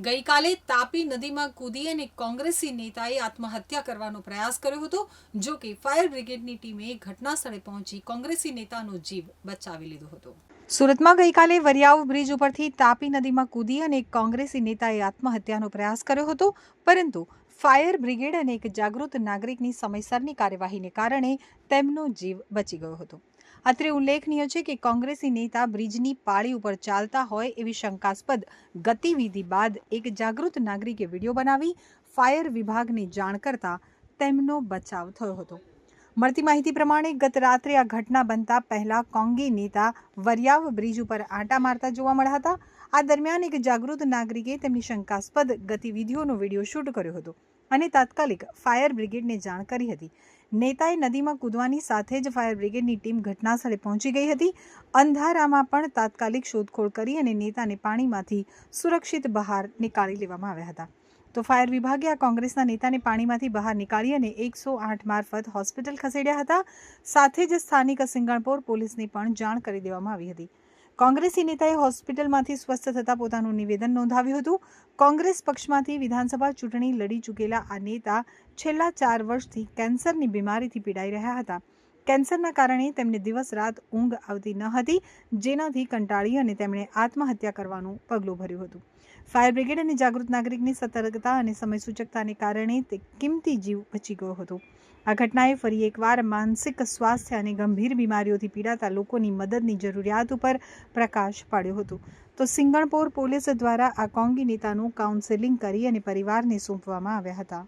ગઈકાલે તાપી નદીમાં કૂદી અને કોંગ્રેસી નેતાએ આત્મહત્યા કરવાનો પ્રયાસ કર્યો હતો, જો કે ફાયર બ્રિગેડની ટીમે ઘટના સ્થળે પહોંચી કોંગ્રેસી નેતાનો જીવ બચાવી લીધો હતો. સુરતમાં ગઈકાલે વરિયાવ બ્રિજ ઉપરથી તાપી નદીમાં કૂદી અને એક કોંગ્રેસી નેતાએ આત્મહત્યાનો પ્રયાસ કર્યો હતો, પરંતુ ફાયર બ્રિગેડ અને એક જાગૃત નાગરિકની સમયસરની કાર્યવાહીને કારણે તેમનો જીવ બચી ગયો હતો. અત્રે ઉલ્લેખનીય છે કે કોંગ્રેસી નેતા બ્રિજની પાળી ઉપર ચાલતા હોય એવી શંકાસ્પદ ગતિવિધિ બાદ એક જાગૃત નાગરિકે વીડિયો બનાવી ફાયર વિભાગને જાણ કરતા તેમનો બચાવ થયો હતો. મળતી માહિતી પ્રમાણે ગત રાત્રે આ ઘટના બનતા પહેલા કોંગી નેતા વરિયાવ બ્રિજ ઉપર આંટા મારતા જોવા મળ્યા હતા. આ દરમિયાન એક જાગૃત નાગરિકે તેમની શંકાસ્પદ ગતિવિધિઓનો વીડિયો શૂટ કર્યો હતો. અને તાત્કાલિક ફાયર બ્રિગેડને જાણ કરી હતી. નેતાએ નદીમાં કૂદવાની સાથે જ ફાયર બ્રિગેડની ટીમ ઘટનાસ્થળે પહોંચી ગઈ હતી. અંધારામાં પણ તાત્કાલિક શોધખોળ કરી અને નેતાને પાણીમાંથી સુરક્ષિત બહાર નીકાળી લેવામાં આવ્યા હતા. તો ફાયર વિભાગે આ કોંગ્રેસના નેતાને પાણીમાંથી બહાર નીકાળી અને એકસો આઠ મારફત હોસ્પિટલ ખસેડ્યા હતા. સાથે જ સ્થાનિક સિંગણપોર પોલીસને પણ જાણ કરી દેવામાં આવી હતી. કોંગ્રેસી નેતાએ હોસ્પિટલમાંથી સ્વસ્થ થતા પોતાનું નિવેદન નોંધાવ્યું હતું. કોંગ્રેસ પક્ષમાંથી વિધાનસભા ચૂંટણી લડી ચૂકેલા આ નેતા છેલ્લા ચાર વર્ષથી કેન્સરની બીમારીથી પીડાઈ રહ્યા હતા. કેન્સરના કારણે તેમને દિવસ રાત ઊંઘ આવતી ન હતી, જેનાથી કંટાળી અને તેમણે આત્મહત્યા કરવાનું પગલું ભર્યું હતું. ફાયર બ્રિગેડ અને જાગૃત નાગરિકની સતર્કતા અને સમયસૂચકતાને કારણે તે કિંમતી જીવ બચી ગયો હતો. આ ઘટનાએ ફરી એકવાર માનસિક સ્વાસ્થ્ય અને ગંભીર બીમારીઓથી પીડાતા લોકોની મદદની જરૂરિયાત ઉપર પ્રકાશ પાડ્યો હતો. તો સિંગણપોર પોલીસ દ્વારા આ કોંગી નેતાનું કાઉન્સેલિંગ કરી અને પરિવારને સોંપવામાં આવ્યા હતા.